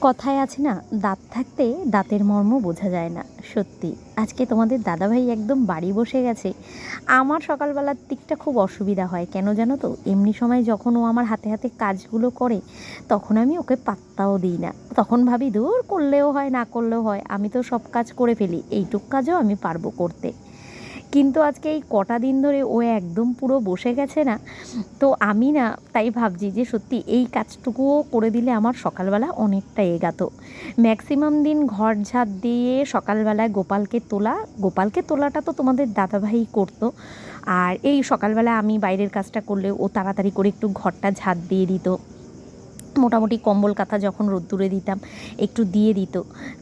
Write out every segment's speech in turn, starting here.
কথায় আছে না, দাঁত থাকতে দাঁতের মর্ম বোঝা যায় না, সত্যি। আজকে তোমাদের দাদাভাই একদম বাড়ি বসে গেছে। আমার সকালবেলার দিকটা খুব অসুবিধা হয়, কেন জানো তো? এমনি সময় যখন ও আমার হাতে হাতে কাজগুলো করে, তখন আমি ওকে পাত্তাও দিই না। তখন ভাবি, দূর করলেও হয়, না করলেও হয়, আমি তো সব কাজ করে ফেলি, এইটুক কাজও আমি পারব করতে। কিন্তু আজকে এই কটা দিন ধরে ও একদম পুরো বসে গেছে না, তো আমি না তাই ভাবছি যে সত্যি এই কাজটুকুও করে দিলে আমার সকালবেলা অনেকটা এগাতো। ম্যাক্সিমাম দিন ঘর ঝাঁট দিয়ে সকালবেলায় গোপালকে তোলা, গোপালকে তোলাটা তো তোমাদের দাদাভাই করতো। আর এই সকালবেলা আমি বাইরের কাজটা করলে ও তাড়াতাড়ি করে একটু ঘরটা ঝাঁট দিয়ে দিত। মোটামুটি কম্বল কাঁথা যখন রোদ্দুরে দিতাম, একটু দিয়ে দিত।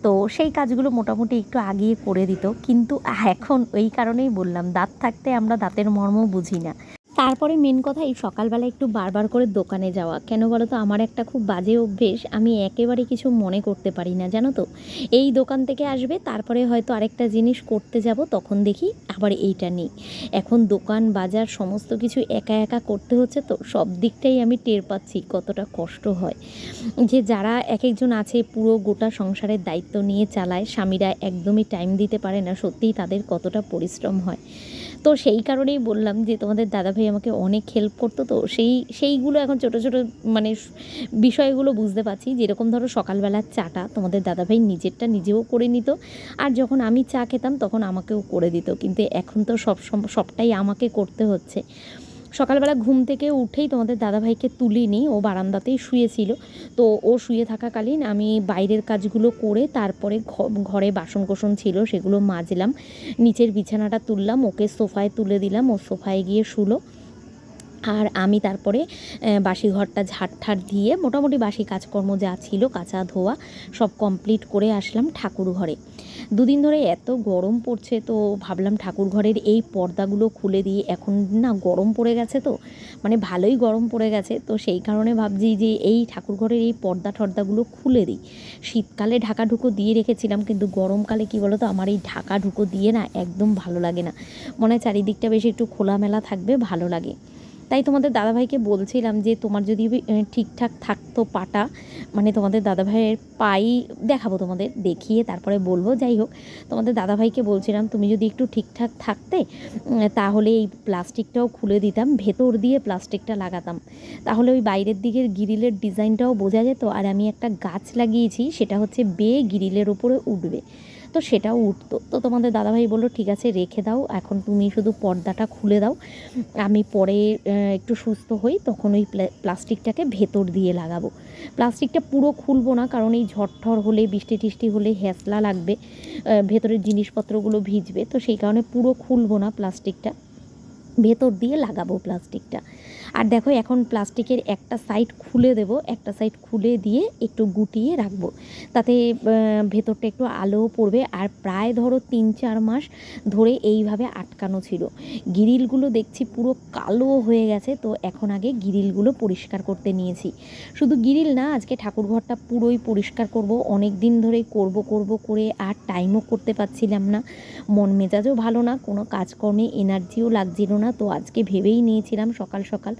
তো সেই কাজগুলো মোটামুটি একটু আগিয়ে করে দিত। কিন্তু এখন ওই কারণেই বললাম, দাঁত থাকতে আমরা দাঁতের মর্ম বুঝি না। তারপরে মেন কথা এই সকালবেলা একটু বারবার করে দোকানে যাওয়া। কেন বলো তো আমার একটা খুব বাজে অভ্যেস, আমি একেবারে কিছু মনে করতে পারি না, জানো তো? এই দোকান থেকে আসবে, তারপরে হয়তো আরেকটা জিনিস করতে যাব, তখন দেখি আবার এইটা নেই। এখন দোকান, বাজার সমস্ত কিছু একা একা করতে হচ্ছে তো, সব দিকটাই আমি টের পাচ্ছি কতটা কষ্ট হয়। যে যারা এক একজন আছে, পুরো গোটা সংসারের দায়িত্ব নিয়ে চালায়, স্বামীরা একদমই টাইম দিতে পারে না, সত্যিই তাদের কতটা পরিশ্রম হয়। তো সেই কারণেই বললাম যে তোমাদের দাদাভাই আমাকে অনেক হেল্প করতো। তো সেই, সেইগুলো এখন ছোটো ছোটো মানে বিষয়গুলো বুঝতে পারছি। যেরকম ধরো সকালবেলার চাটা তোমাদের দাদাভাই নিজেরটা নিজেও করে নিত। আর যখন আমি চা খেতাম তখন আমাকেও করে দিত। কিন্তু এখন তো সব সবটাই আমাকে করতে হচ্ছে। সকালবেলা ঘুম থেকে উঠেই তোমাদের দাদাভাইকে তুলিনি, ও বারান্দাতেই শুয়েছিল। তো ও শুয়ে থাকাকালীন আমি বাইরের কাজগুলো করে তারপরে ঘরে বাসন কোসন ছিল সেগুলো মাজলাম। নিচের বিছানাটা তুললাম, ওকে সোফায় তুলে দিলাম, ও সোফায় গিয়ে শুলো। আর আমি তারপরে বাসি ঘরটা ঝাড় ঠাড় দিয়ে মোটামুটি বাসি কাজকর্ম যা ছিল, কাঁচা ধোয়া সব কমপ্লিট করে আসলাম ঠাকুর ঘরে। দুদিন ধরে এত গরম পড়ছে তো ভাবলাম ঠাকুর ঘরের এই পর্দাগুলো খুলে দিই। এখন না গরম পড়ে গেছে তো মানে ভালোই গরম পড়ে গেছে তো সেই কারণে ভাবছি যে এই ঠাকুর ঘরের এই পর্দা টর্দাগুলো খুলে দিই। শীতকালে ঢাকা ঢুকো দিয়ে রেখেছিলাম কিন্তু গরমকালে কি বলো তো আমার এই ঢাকা ঢুকো দিয়ে না একদম ভালো লাগে না। মনে হয় চারিদিকটা বেশি একটু খোলামেলা থাকবে, ভালো লাগে। তাই তোমাদের দাদাভাইকে বলছিলাম যে তোমার যদি ঠিকঠাক থাকতো পাটা মানে তোমাদের দাদাভাইয়ের পাই দেখাবো তোমাদের, দেখিয়ে তারপরে বলব, যাই হোক। তোমাদের দাদাভাইকে বলছিলাম, তুমি যদি একটু ঠিকঠাক থাকতে তাহলে এই প্লাস্টিকটাও খুলে দিতাম, ভেতর দিয়ে প্লাস্টিকটা লাগাতাম। তাহলে ওই বাইরের দিকের গিরিলের ডিজাইনটাও বোঝা যেত, আর আমি একটা গাছ লাগিয়েছি, সেটা হচ্ছে বে গিরিলের ওপরে উঠবে। তো সেটাও উঠতো। তো তোমাদের দাদাভাই বলল, ঠিক আছে, রেখে দাও, এখন তুমি শুধু পর্দাটা খুলে দাও। আমি পরে একটু সুস্থ হই, তখন ওই প্লা- প্লাস্টিকটাকে ভেতর দিয়ে লাগাবো। প্লাস্টিকটা পুরো খুলবো না, কারণ এই ঝড় হলে, বৃষ্টি টিষ্টি হলে হ্যাসলা লাগবে ভেতরের জিনিসপত্রগুলো ভিজবে। তো সেই কারণে পুরো খুলবো না প্লাস্টিকটা, ভেতর দিয়ে লাগাবো প্লাস্টিকটা। আর দেখো, এখন প্লাস্টিকের একটা সাইড খুলে দেব, একটা সাইড খুলে দিয়ে একটু গুটিয়ে রাখব। তাতে ভেতরটা একটু আলোও পড়বে। আর প্রায় ধরো তিন চার মাস ধরে এইভাবে আটকানো ছিল। গিরিলগুলো দেখছি পুরো কালো হয়ে গেছে, তো এখন আগে গিরিলগুলো পরিষ্কার করতে নিয়েছি। শুধু গিরিল না, আজকে ঠাকুরঘরটা পুরোই পরিষ্কার করব। অনেক দিন ধরেই করব করব করে আর টাইমও করতে পারছিলাম না। মন মেজাজও ভালো না, কোনো কাজকর্মে এনার্জিও লাগছিল না, তো আজকে ভেবেই নিয়েছিলাম সকাল সকাল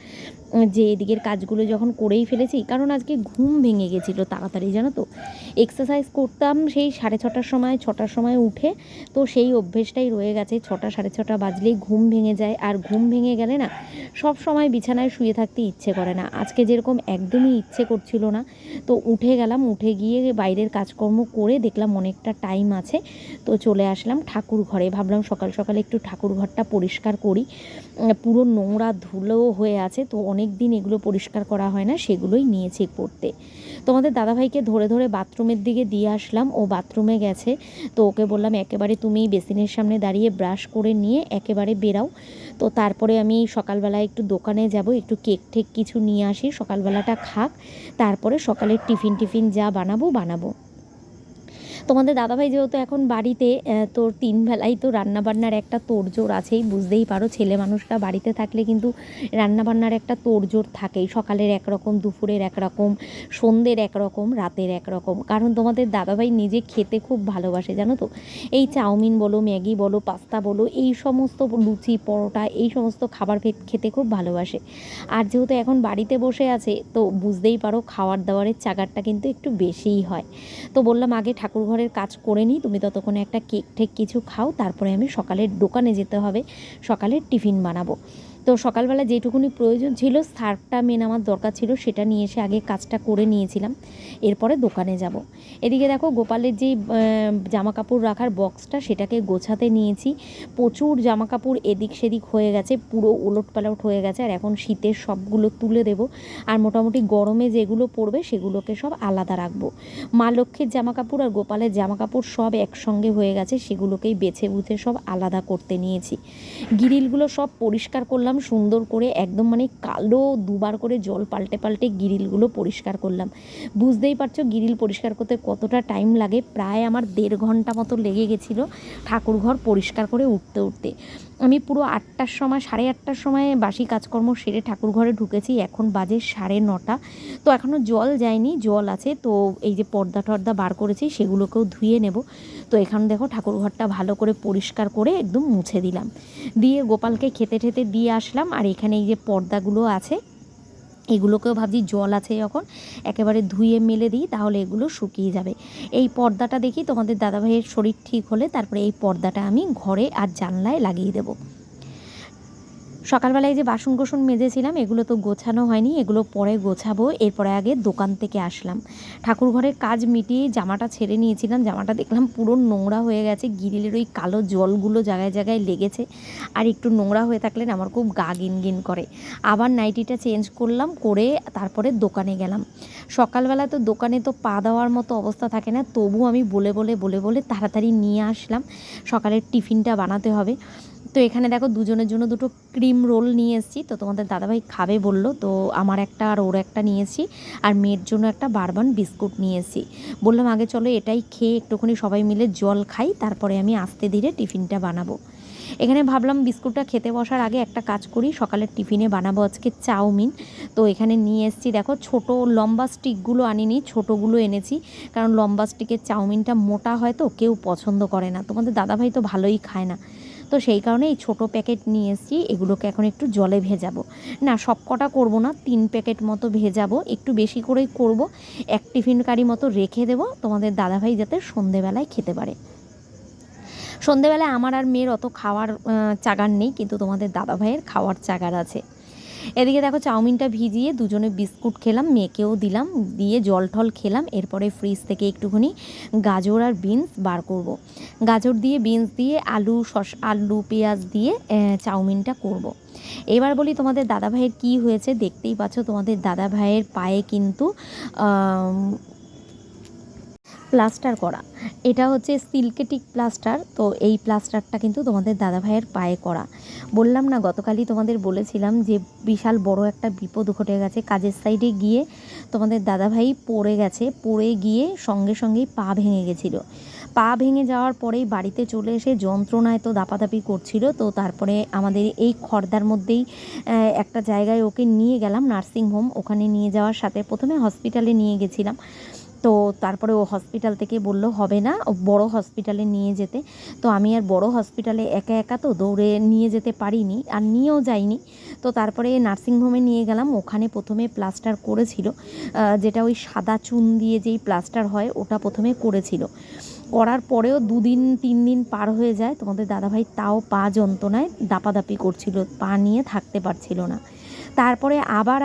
যে এদিকের কাজগুলো যখন করেই ফেলেছি, কারণ আজকে ঘুম ভেঙে গেছিল তাড়াতাড়ি, জানো তো। এক্সারসাইজ করতাম সেই সাড়ে ছটার সময় ছটার সময় উঠে, তো সেই অভ্যেসটাই রয়ে গেছে। ছটা, সাড়ে ছটা বাজলেই ঘুম ভেঙে যায়। আর ঘুম ভেঙে গেলে না, সব সময় বিছানায় শুয়ে থাকতে ইচ্ছে করে না। আজকে যেরকম একদমই ইচ্ছে করছিল না, তো উঠে গেলাম, উঠে গিয়ে বাইরের কাজকর্ম করে দেখলাম অনেকটা টাইম আছে, তো চলে আসলাম ঠাকুর ঘরে। ভাবলাম সকাল সকালে একটু ঠাকুর ঘরটা পরিষ্কার করি। পুরো নোংরা ধুলো হয়ে আছে। তো অনেক দিন এগুলো পরিষ্কার করা হয় না, সেগুলোই নিয়েছি করতে তোমাদের দাদাভাইকে ধরে ধরে বাথরুমের দিকে দিয়ে আসলাম, ও বাথরুমে গেছে, তো ওকে বললাম একেবারে তুমি বেসিনের সামনে দাঁড়িয়ে ব্রাশ করে নিয়ে একেবারে বেরাও। তো তারপরে আমি সকালবেলা একটু দোকানে যাব, একটু কেক ঠেক কিছু নিয়ে আসি, সকালবেলাটা খাক, তারপরে সকালের টিফিন টিফিন যা বানাবো বানাবো। তোমাদের দাদাভাই যেহেতু এখন বাড়িতে তোর তিন বেলাই তো রান্নাবান্নার একটা তোড়জোড় আছেই, বুঝতেই পারো ছেলে মানুষরা বাড়িতে থাকলে কিন্তু রান্নাবান্নার একটা তোড়জোড় থাকেই। সকালের একরকম, দুপুরের একরকম, সন্ধ্যের একরকম, রাতের একরকম। কারণ তোমাদের দাদাভাই নিজে খেতে খুব ভালোবাসে, জানো তো? এই চাউমিন বলো, ম্যাগি বলো, পাস্তা বলো, এই সমস্ত লুচি, পরোটা, এই সমস্ত খাবার খেতে খুব ভালোবাসে। আর যেহেতু এখন বাড়িতে বসে আছে, তো বুঝতেই পারো খাওয়ার দাওয়ারের চাগারটা কিন্তু একটু বেশিই হয়। তো বললাম আগে ঠাকুর ঘরের কাজ করে নিই, তুমি ততক্ষণে একটা কেক ঠেক কিছু খাও, তারপরে আমি সকালের দোকানে যেতে হবে, সকালের টিফিন বানাবো। তো সকালবেলা যেটুকুনি প্রয়োজন ছিল সার্ফটা মেন আমার দরকার ছিল, সেটা নিয়ে এসে আগে কাজটা করে নিয়েছিলাম। এরপরে দোকানে যাব। এদিকে দেখো, গোপালের যে জামা কাপড় রাখার বক্সটা সেটাকে গোছাতে নিয়েছি। প্রচুর জামা কাপড় এদিক সেদিক হয়ে গেছে, পুরো ওলট পালট হয়ে গেছে, আর এখন শীতের সবগুলো তুলে দেব। আর মোটামুটি গরমে যেগুলো পড়বে, সেগুলোকে সব আলাদা রাখব। মা লক্ষ্মীর জামা কাপড় আর গোপালের জামা কাপড় সব একসঙ্গে হয়ে গেছে, সেগুলোকেই বেছে বুঝে সব আলাদা করতে নিয়েছি। গিরিলগুলো সব পরিষ্কার করলাম সুন্দর করে, একদম মানে কালো দুবার করে জল পাল্টে পাল্টে গিরিলগুলো পরিষ্কার করলাম। বুঝতেই পারছ গিরিল পরিষ্কার করতে কতটা টাইম লাগে? প্রায় আমার দেড় ঘণ্টা মতো লেগে গেছিল ঠাকুর ঘর পরিষ্কার করে উঠতে উঠতে। আমি পুরো আটটার সময়, সাড়ে আটটার সময় বাসি কাজকর্ম সেরে ঠাকুর ঘরে ঢুকেছি। এখন বাজে সাড়ে নটা। তো এখনও জল যায়নি, জল আছে। তো এই যে পর্দা টর্দা বার করেছি, সেগুলোকেও ধুয়ে নেব। তো এখানে দেখো ঠাকুর ঘরটা ভালো করে পরিষ্কার করে একদম মুছে দিলাম। দিয়ে গোপালকে খেতে ঠেতে দিয়ে আসলাম আর এখানে এই যে পর্দাগুলো আছে, এগুলোকেও ভাবছি জল আছে যখন একেবারে ধুয়ে মেলে দিই, তাহলে এগুলো শুকিয়ে যাবে। এই পর্দাটা দেখি তোমাদের দাদাভাইয়ের শরীর ঠিক হলে তারপরে এই পর্দাটা আমি ঘরে আর জানলায় লাগিয়ে দেবো। সকালবেলায় যে বাসন কোসন মেজেছিলাম, এগুলো তো গোছানো হয়নি, এগুলো পরে গোছাবো, এরপরে আগে দোকান থেকে আসলাম। ঠাকুর ঘরের কাজ মিটিয়ে জামাটা ছেড়ে নিয়েছিলাম, জামাটা দেখলাম পুরো নোংরা হয়ে গেছে, গিরিলের ওই কালো জলগুলো জায়গায় জায়গায় লেগেছে, আর একটু নোংরা হয়ে থাকলে আমার খুব গা গিন গিন করে। আবার নাইটিটা চেঞ্জ করলাম, করে তারপরে দোকানে গেলাম। সকালবেলা তো দোকানে তো পা দেওয়ার মতো অবস্থা থাকে না, তবু আমি বলে বলে বলে বলে তাড়াতাড়ি নিয়ে আসলাম। সকালের টিফিনটা বানাতে হবে। তো এখানে দেখো দুজনের জন্য দুটো ক্রিম রোল নিয়ে এসেছি। তো তোমাদের দাদাভাই খাবে বলল, তো আমার একটা আর ওর একটা নিয়েছি, আর মেয়ের জন্য একটা বারবান বিস্কুট নিয়ে এসেছি। বললাম, আগে চলো এটাই খেয়ে একটুখানি সবাই মিলে জল খাই, তারপরে আমি আস্তে ধীরে টিফিনটা বানাবো। এখানে ভাবলাম বিস্কুটটা খেতে বসার আগে একটা কাজ করি, সকালের টিফিনে বানাবো আজকে চাউমিন। তো এখানে নিয়ে এসেছি, দেখো ছোট লম্বা স্টিকগুলো আনিনি, ছোটোগুলো এনেছি, কারণ লম্বা স্টিকের চাউমিনটা মোটা হয় তো, কেউ পছন্দ করে না। তোমাদের দাদাভাই তো ভালোই খায় না। তো সেই কারণে এই ছোটো প্যাকেট নিয়ে এসেছি, এগুলোকে এখন একটু জলে ভেজাবো। না, সব কটা করব না, তিন প্যাকেট মতো ভেজাবো, একটু বেশি করেই করব। এক টিফিন কারি মতো রেখে দেবো, তোমাদের দাদাভাই যাতে সন্ধেবেলায় খেতে পারে। সন্ধেবেলায় আমার আর মেয়ের অত খাওয়ার চাগার নেই, কিন্তু তোমাদের দাদাভাইয়ের খাওয়ার চাগার আছে। এদিকে দেখো চাউমিনটা ভিজিয়ে দুজনে বিস্কুট খেলাম মেয়েকেও দিলাম, দিয়ে জল টল খেলাম, এরপরে ফ্রিজ থেকে একটুখানি গাজর আর বিনস বার করব। গাজর দিয়ে বিনস দিয়ে আলু শস আলু, পেঁয়াজ দিয়ে চাউমিনটা করব। এবার বলি তোমাদের দাদাভাইয়ের কী হয়েছে, দেখতেই পাচ্ছ তোমাদের দাদা ভাইয়ের পায়ে কিন্তু প্লাস্টার করা। এটা হচ্ছে সিল্কেটিক প্লাস্টার তো এই প্লাস্টারটা কিন্তু তোমাদের দাদাভাইয়ের পায়ে করা। বললাম না, গতকালই তোমাদের বলেছিলাম যে বিশাল বড় একটা বিপদ ঘটে গেছে, কাজের সাইডে গিয়ে তোমাদের দাদাভাই পড়ে গেছে, পড়ে গিয়ে সঙ্গে সঙ্গেই পা ভেঙে গেছিল। পা ভেঙে যাওয়ার পরেই বাড়িতে চলে এসে যন্ত্রণায় তো দাপাদাপি করছিল, তো তারপরে আমাদের এই খর্দার মধ্যেই একটা জায়গায় ওকে নিয়ে গেলাম নার্সিং হোম ওখানে নিয়ে যাওয়ার সাথে প্রথমে হসপিটালে নিয়ে গেছিলাম। তো তারপরে ও হসপিটাল থেকে বলল, হবে না বড় হসপিটালে নিয়ে যেতে। তো আমি আর বড় হসপিটালে একা একা তো দৌড়ে নিয়ে যেতে পারিনি আর নিয়েও যাইনি। তো তারপরে নার্সিংহোমে নিয়ে গেলাম, ওখানে প্রথমে প্লাস্টার করেছিল যেটা ওই সাদা চুন দিয়ে যেই প্লাস্টার হয়, ওটা প্রথমে করেছিল। করার পরেও দুদিন, তিন দিন পার হয়ে যায়, তোমাদের দাদাভাই তাও পা যন্ত্রণায় দাপাদাপি করছিল, পা নিয়ে থাকতে পারছিল না। তারপরে আবার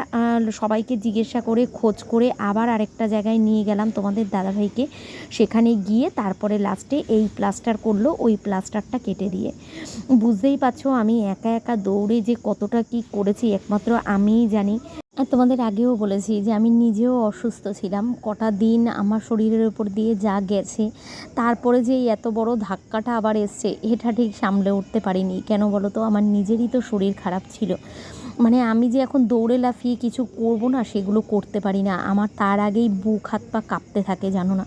সবাইকে জিজ্ঞাসা করে, খোঁজ করে আবার আরেকটা জায়গায় নিয়ে গেলাম তোমাদের দাদাভাইকে। সেখানে গিয়ে তারপরে লাস্টে এই প্লাস্টার করল, ওই প্লাস্টারটা কেটে দিয়ে। বুঝতেই পারছ, আমি একা একা দৌড়ে যে কতটা কি করেছি, একমাত্র আমিই জানি। তোমাদের আগেও বলেছি যে আমি নিজেও অসুস্থ ছিলাম। কটা দিন আমার শরীরের উপর দিয়ে যা গেছে, তারপরে যে এত বড় ধাক্কাটা আবার এসছে, এটা ঠিক সামলে উঠতে পারিনি। কেন বলো তো, আমার নিজেরই তো শরীর খারাপ ছিল। মানে আমি যে এখন দৌড়ে লাফিয়ে কিছু করব না, সেগুলো করতে পারি না। আমার তার আগেই বুক, হাত, পা কাঁপতে থাকে, জানো না।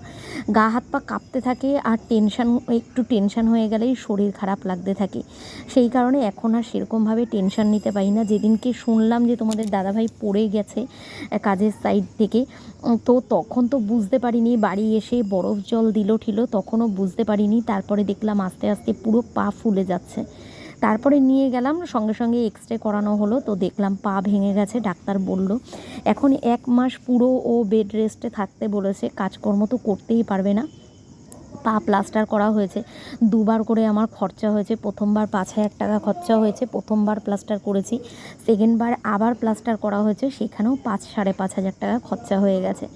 গা, হাত, পা কাঁপতে থাকে আর টেনশান একটু টেনশান হয়ে গেলেই শরীর খারাপ লাগতে থাকে। সেই কারণে এখন আর সেরকমভাবে টেনশান নিতে পারি না। যেদিনকে শুনলাম যে তোমাদের দাদাভাই পড়ে গেছে কাজের সাইড থেকে তো তখন তো বুঝতে পারিনি। বাড়ি এসে বরফ জল দিল ঠিল তখনও বুঝতে পারিনি। তারপরে দেখলাম আস্তে আস্তে পুরো পা ফুলে যাচ্ছে। তারপরে নিয়ে গেলাম, সঙ্গে সঙ্গে এক্স রে করানো হলো, তো দেখলাম পা ভেঙে গেছে, ডাক্তার বলল, এখন এক মাস পুরো ও বেড রেস্টে থাকতে বলেছে, কাজকর্ম তো করতেই পারবে না। পা প্লাস্টার করা হয়েছে। দুবার করে আমার খরচা হয়েছে। প্রথমবার পাঁচ হাজার টাকা খরচা হয়েছে। প্রথমবার প্লাস্টার করেছি। সেকেন্ডবার আবার প্লাস্টার করা হয়েছে। সেখানেও পাঁচ, সাড়ে পাঁচ হাজার টাকা খরচা হয়ে গেছে।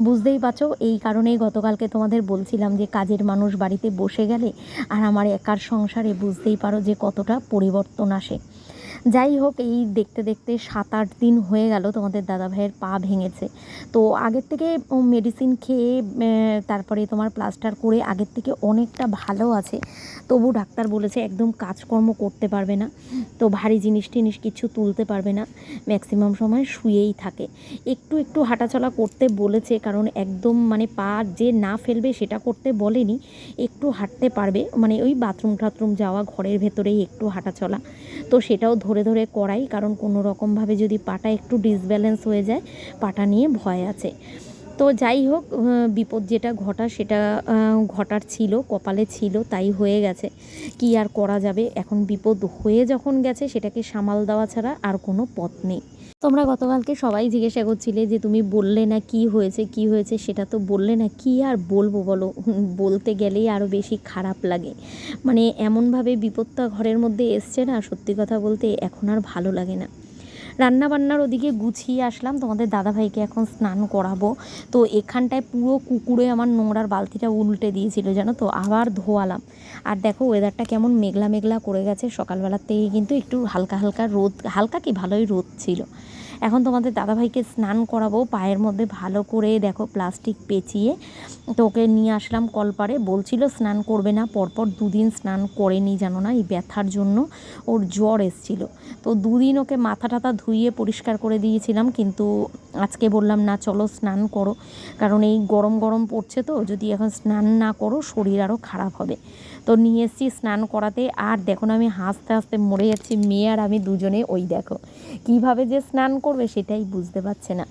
বুঝতেই পারছ? এই কারণেই গতকালকে তোমাদের বলছিলাম যে কাজের মানুষ বাড়িতে বসে গেলে আর আমার একার সংসারে বুঝতেই পারো যে কতটা পরিবর্তন আসে। যাই হোক এই দেখতে দেখতে সাত আট দিন হয়ে গেল তোমাদের দাদা ভাইয়ের পা ভেঙেছে। তো আগের থেকে মেডিসিন খেয়ে তারপরে তোমার প্লাস্টার করে আগের থেকে অনেকটা ভালো আছে। তবু ডাক্তার বলেছে একদম কাজকর্ম করতে পারবে না। তো ভারী জিনিস টিনিস কিছু তুলতে পারবে না। ম্যাক্সিমাম সময় শুয়েই থাকে। একটু একটু হাঁটাচলা করতে বলেছে, কারণ একদম মানে পা যে না ফেলবে সেটা করতে বলেনি। একটু হাঁটতে পারবে। মানে ওই বাথরুম টাথরুম যাওয়া ঘরের ভেতরেই একটু হাঁটাচলা। তো সেটাও ধরে ধরে করাই, কারণ কোনো রকমভাবে যদি পাটা একটু ডিসব্যালেন্স হয়ে যায়, পাটা নিয়ে ভয় আছে। তো যাই হোক বিপদ যেটা ঘটা সেটা ঘটার ছিল, কপালে ছিল, তাই হয়ে গেছে। কি আর করা যাবে? এখন বিপদ হয়ে যখন গেছে, সেটাকে সামাল দেওয়া ছাড়া আর কোনো পথ নেই। তোমরা গতকালকে সবাই জিজ্ঞাসা করছিলে যে তুমি বললে না কি হয়েছে কি হয়েছে? সেটা তো বললে না, কি আর বলব বলো? বলতে গেলেই আরও বেশি খারাপ লাগে। মানে এমনভাবে বিপত্তা ঘরের মধ্যে এসছে না, সত্যি কথা বলতে এখন আর ভালো লাগে না। রান্না বান্নার ওদিকে গুছিয়ে আসলাম। তোমাদের দাদাভাইকে এখন স্নান করাবো। তো এখানটায় পুরো কুকুরে আমার নোংরার বালতিটা উল্টে দিয়েছিল, জানো তো? আবার ধোয়ালাম। আর দেখো ওয়েদারটা কেমন মেঘলা মেঘলা করে গেছে। সকালবেলার থেকে কিন্তু একটু হালকা হালকা রোদ, হালকা কি ভালোই রোদ ছিল। এখন তোমাদের দাদাভাইকে স্নান করাবো, পায়ের মধ্যে ভালো করে দেখো প্লাস্টিক পেঁচিয়ে তো ওকে নিয়ে আসলাম কলপারে। বলছিল স্নান করবে না, পরপর দুদিন স্নান করেনি জানো না, এই ব্যথার জন্য ওর জ্বর এসছিল। তো দুদিন ওকে মাথা টাথা ধুইয়ে পরিষ্কার করে দিয়েছিলাম, কিন্তু আজকে বললাম না, চলো স্নান করো। কারণ এই গরম গরম পড়ছে তো, যদি এখন স্নান না করো শরীর আরও খারাপ হবে। তো নিয়ে এসেছি স্নান করাতে। আর দেখো না, আমি হাসতে হাসতে মরে যাচ্ছি। মেয়ে আর আমি দুজনে ওই দেখো, কীভাবে যে স্নান করবে সেটাই বুঝতে পারছে না।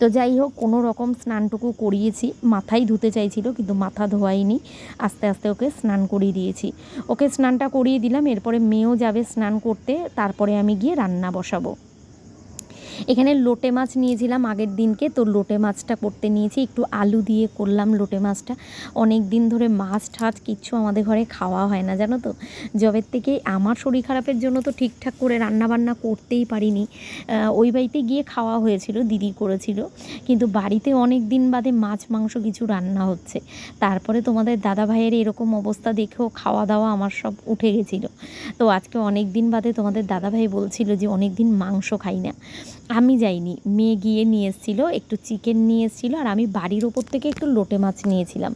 তো যাই হোক, কোনো রকম স্নানটুকু করিয়েছি। মাথাই ধুতে চাইছিল, কিন্তু মাথা ধোয়াইনি। আস্তে আস্তে ওকে স্নান করিয়ে দিয়েছি। ওকে স্নানটা করিয়ে দিলাম, এরপরে মেয়েও যাবে স্নান করতে। তারপরে আমি গিয়ে রান্না বসাবো। এখানে লোটে মাছ নিয়েছিলাম আগের দিনকে, তো লোটে মাছটা করতে নিয়েছি। একটু আলু দিয়ে করলাম লোটে মাছটা। অনেক দিন ধরে মাছ ঠাছ কিচ্ছু আমাদের ঘরে খাওয়া হয় না, জানো তো? জবের থেকে আমার শরীর খারাপের জন্য তো ঠিকঠাক করে রান্না বান্না করতেই পারিনি। ওই বাড়িতে গিয়ে খাওয়া হয়েছিল, দিদি করেছিল। কিন্তু বাড়িতে অনেক দিন বাদে মাছ, মাংস কিছু রান্না হচ্ছে। তারপরে তোমাদের দাদা ভাইয়ের এরকম অবস্থা দেখেও খাওয়া দাওয়া আমার সব উঠে গেছিল। তো আজকে অনেক দিন বাদে তোমাদের দাদা ভাই বলছিল যে অনেক দিন মাংস খাই না। আমি যাইনি। মেয়ে গিয়ে নিয়ে এসেছিল একটু চিকেন নিয়ে এসেছিল আর আমি বাড়ির ওপর থেকে একটু লোটে মাছ নিয়েছিলাম।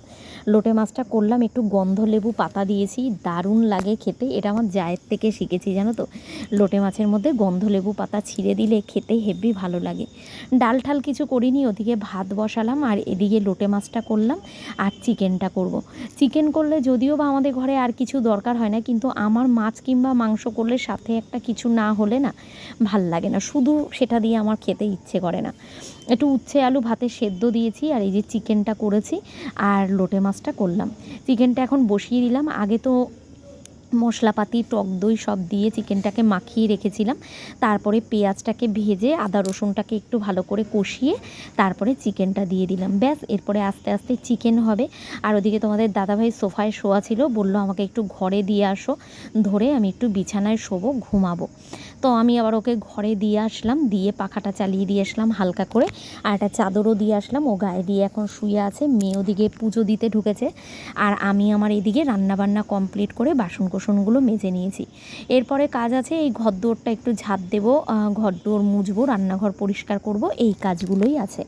লোটে মাছটা করলাম, একটু গন্ধ লেবু পাতা দিয়েছি, দারুণ লাগে খেতে, এটা আমার জায়ের থেকে শিখেছি, জানো তো। লোটে মাছের মধ্যে গন্ধ লেবু পাতা ছিঁড়ে দিলে খেতে হেভি ভালো লাগে। ডাল ঠাল কিছু করিনি, ওদিকে ভাত বসালাম, আর এদিকে লোটে মাছটা করলাম, আর চিকেনটা করব। চিকেন করলে যদিও বা আমাদের ঘরে আর কিছু দরকার হয় না, কিন্তু আমার মাছ কিংবা মাংস করলে সাথে একটা কিছু না হলে না ভালো লাগে না। শুধু সেটা দিয়ে আমার খেতে ইচ্ছে করে না। একটু উচ্ছে আলু ভাতে সেদ্ধ দিয়েছি আর এই যে চিকেনটা করেছি আর লোটে মাছটা করলাম। চিকেনটা এখন বসিয়ে দিলাম। আগে তো মশলাপাতি, টক দই সব দিয়ে চিকেনটাকে মাখিয়ে রেখেছিলাম। তারপরে পেঁয়াজটাকে ভেজে আদা রসুনটাকে একটু ভালো করে কষিয়ে তারপরে চিকেনটা দিয়ে দিলাম। ব্যাস, এরপরে আস্তে আস্তে চিকেন হবে। আর ওদিকে তোমাদের দাদাভাই সোফায় শোয়া ছিল, বলল, আমাকে একটু ঘরে দিয়ে আসো। ধরে আমি একটু বিছানায় শোবো, ঘুমাবো। তো আমি আবার ওকে ঘরে দিয়ে আসলাম, দিয়ে পাখাটা চালিয়ে দিয়ে আসলাম হালকা করে। আর একটা চাদরও দিয়ে আসলাম, ও গায়ে দিয়ে এখন শুয়ে আছে। মেয়ে ওদিকে পুজো দিতে ঢুকেছে। আর আমি আমার এদিকে রান্নাবান্না কমপ্লিট করে বাসন কোসনগুলো মেজে নিয়েছি। এরপরে কাজ আছে, এই ঘর দোরটা একটু ঝাঁপ দেবো ঘর দোর মুজবো, রান্নাঘর পরিষ্কার করব, এই কাজগুলোই আছে।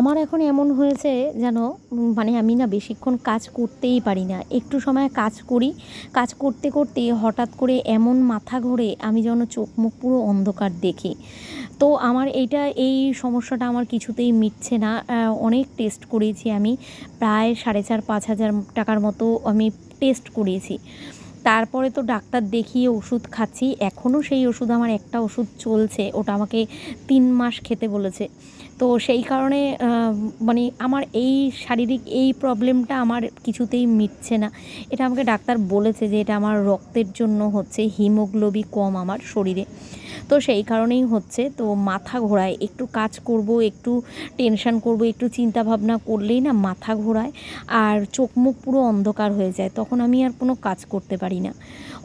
আমার এখন এমন হয়েছে যেন মানে আমি না বেশিক্ষণ কাজ করতেই পারি না। একটু সময় কাজ করি। কাজ করতে করতে হঠাৎ করে এমন মাথা ঘোরে, আমি যেন চোখ মুখ পুরো অন্ধকার দেখি। তো আমার এইটা, এই সমস্যাটা আমার কিছুতেই মিটছে না। অনেক টেস্ট করেছি আমি। প্রায় সাড়ে চার, পাঁচ হাজার টাকার মতো আমি টেস্ট করিয়েছি। তারপরে তো ডাক্তার দেখিয়ে ওষুধ খাচ্ছি। এখনও সেই ওষুধ, আমার একটা ওষুধ চলছে। ওটা আমাকে তিন মাস খেতে বলেছে। তো সেই কারণে মানে আমার এই শারীরিক এই প্রবলেমটা আমার কিছুতেই মিটছে না। এটা আমাকে ডাক্তার বলেছে যে এটা আমার রক্তের জন্য হচ্ছে হিমোগ্লোবি কম আমার শরীরে। তো সেই কারণেই হচ্ছে, তো মাথা ঘোরায়। একটু কাজ করব, একটু টেনশান করব, একটু চিন্তা ভাবনা করলেই না মাথা ঘোরায় আর চোখ মুখ পুরো অন্ধকার হয়ে যায়। তখন আমি আর কোনো কাজ করতে পারি না।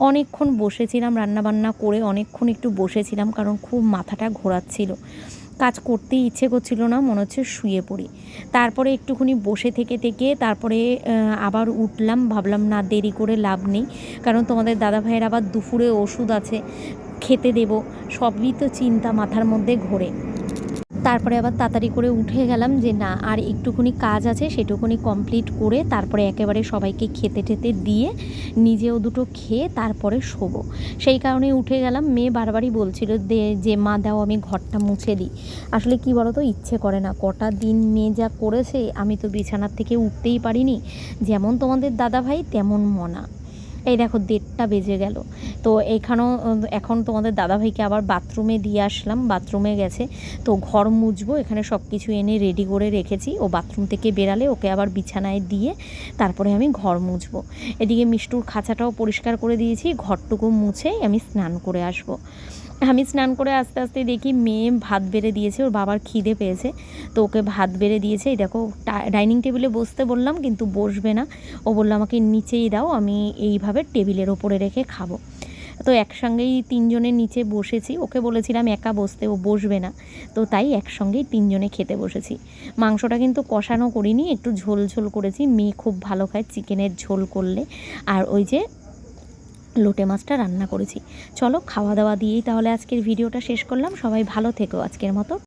অনেকক্ষণ বসেছিলাম রান্নাবান্না করে, অনেকক্ষণ একটু বসেছিলাম কারণ খুব মাথাটা ঘোরাচ্ছিল। কাজ করতেই ইচ্ছে করছিল না, মনে হচ্ছে শুয়ে পড়ি। তারপরে একটুখানি বসে থেকে থেকে তারপরে আবার উঠলাম, ভাবলাম না দেরি করে লাভ নেই, কারণ তোমাদের দাদা ভাইয়ের আবার দুপুরে ওষুধ আছে, খেতে দেব, সবই তো চিন্তা মাথার মধ্যে ঘোরে। তারপরে আবার তাড়াতাড়ি করে উঠে গেলাম যে না, আর একটুখানি কাজ আছে সেটুকুনি কমপ্লিট করে তারপরে একেবারে সবাইকে খেতে টেতে দিয়ে নিজেও দুটো খেয়ে তারপরে শোবো। সেই কারণে উঠে গেলাম। মেয়ে বারবারই বলছিল যে মা দাও, আমি ঘরটা মুছে দিই। আসলে কি বলো তো ইচ্ছে করে না। কটা দিন মেয়ে যা করেছে, আমি তো বিছানার থেকে উঠতেই পারিনি। যেমন তোমাদের দাদা ভাই তেমন মনা। এই দেখো দেড়টা বেজে গেল। তো এখানেও এখন তোমাদের দাদাভাইকে আবার বাথরুমে দিয়ে আসলাম, বাথরুমে গেছে। তো ঘর মুছবো, এখানে সব কিছু এনে রেডি করে রেখেছি। ও বাথরুম থেকে বেরালে ওকে আবার বিছানায় দিয়ে তারপরে আমি ঘর মুছবো। এদিকে মিষ্টুর খাঁচাটাও পরিষ্কার করে দিয়েছি, ঘরটুকু মুছে আমি স্নান করে আসব। আমি স্নান করে আস্তে আস্তে দেখি মেয়ে ভাত বেড়ে দিয়েছে, ওর বাবার খিদে পেয়েছে। তো ওকে ভাত বেড়ে দিয়েছে। এই দেখো ডাইনিং টেবিলে বসতে বললাম, কিন্তু বসবে না। ও বলল, আমাকে নিচেই দাও, আমি এইভাবে টেবিলের ওপরে রেখে খাব। তো একসঙ্গেই তিনজনের নিচে বসেছি। ওকে বলেছিলাম, একা বসতে, ও বসবে না। তো তাই একসঙ্গেই তিনজনে খেতে বসেছি। মাংসটা কিন্তু কষানো করিনি, একটু ঝোল ঝোল করেছি। মেয়ে খুব ভালো খায়, চিকেনের ঝোল করলে। আর ওই যে লোটে মাছটা রান্না করেছি। চলো খাওয়া দাওয়া দিয়েই তাহলে আজকের ভিডিওটা শেষ করলাম। সবাই ভালো থেকো আজকের মতো।